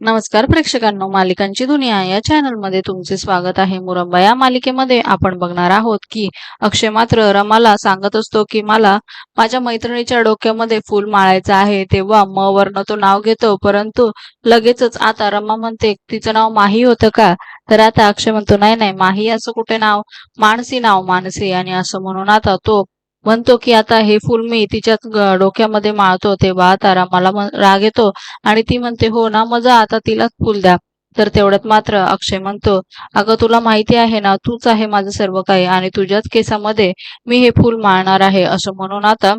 नमस्कार प्रेक्षकांनो मालिकांची दुनिया या चॅनलमध्ये तुमचे स्वागत आहे. मुरंबा या मालिकेमध्ये आपण बघणार आहोत की अक्षय मात्र रमाला सांगत असतो की मला माझ्या मैत्रिणीच्या डोक्यामध्ये फुल माळायचं आहे. तेव्हा म वर्ण तो नाव घेतो परंतु लगेचच आता रमा म्हणते तिचं नाव माही होतं का? तर आता अक्षय म्हणतो नाही नाही माही असं कुठे नाव? मानसी नाव मानसी. आणि असं म्हणून आता तो म्हणतो की आता हे फुल मी तिच्या डोक्यामध्ये माळतो तेव्हा आता रमाला राग येतो आणि ती म्हणते हो ना मजा आता तिलाच फुल द्या. तर तेवढ्यात मात्र अक्षय म्हणतो अगं तुला माहिती आहे ना तूच आहे माझं सर्व काही आणि तुझ्याच केसामध्ये मी हे फुल माळणार आहे. असं म्हणून आता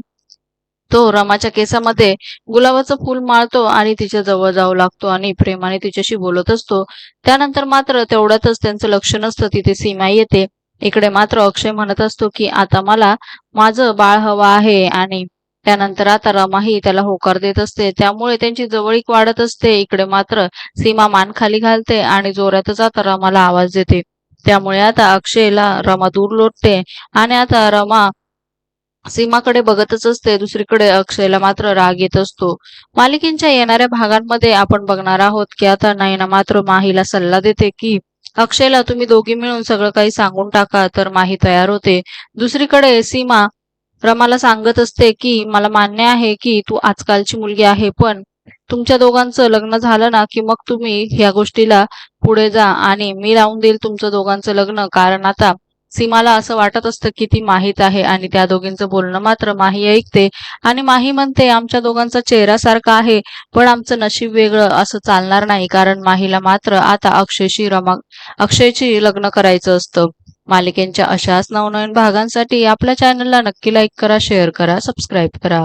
तो रमाच्या केसामध्ये गुलाबाचं फुल माळतो आणि तिच्या जवळ जाऊ लागतो आणि प्रेमाने तिच्याशी बोलत असतो. त्यानंतर मात्र तेवढ्यातच त्यांचं लक्ष नसतं तिथे सीमा येते. इकडे मात्र अक्षय म्हणत असतो की आता मला माझं बाळ हवं आहे आणि त्यानंतर आता रमाही त्याला होकार देत असते. त्यामुळे त्यांची जवळीक वाढत असते. इकडे मात्र सीमा मान खाली घालते आणि जोरातच आता रमाला आवाज देते. त्यामुळे आता अक्षयला रमा दूर लोटते आणि आता रमा सीमाकडे बघतच असते. दुसरीकडे अक्षयला मात्र राग येत असतो. मालिकेच्या येणाऱ्या भागांमध्ये आपण बघणार आहोत की आता नयना मात्र माहीला सल्ला देते की अक्षयला तुम्ही दोघी मिळून सगळं काही सांगून टाका तर माही तयार होते. दुसरीकडे सीमा रमाला सांगत असते की मला मान्य आहे की तू आजकालची मुलगी आहे पण तुमच्या दोघांचं लग्न झालं ना की मग तुम्ही ह्या गोष्टीला पुढे जा आणि मी लावून देईल तुमचं दोघांचं लग्न. कारण आता सीमाला असं वाटत असतं की ती माहीत आहे आणि त्या दोघींचं बोलणं मात्र माही ऐकते आणि माही म्हणते आमच्या दोघांचा चेहरा सारखा आहे पण आमचं नशीब वेगळं असं चालणार नाही कारण माहीला मात्र आता अक्षयशी रमा अक्षयची लग्न करायचं असतं. मालिकेच्या अशाच नवनवीन भागांसाठी आपल्या चॅनलला नक्की लाईक करा शेअर करा सबस्क्राईब करा.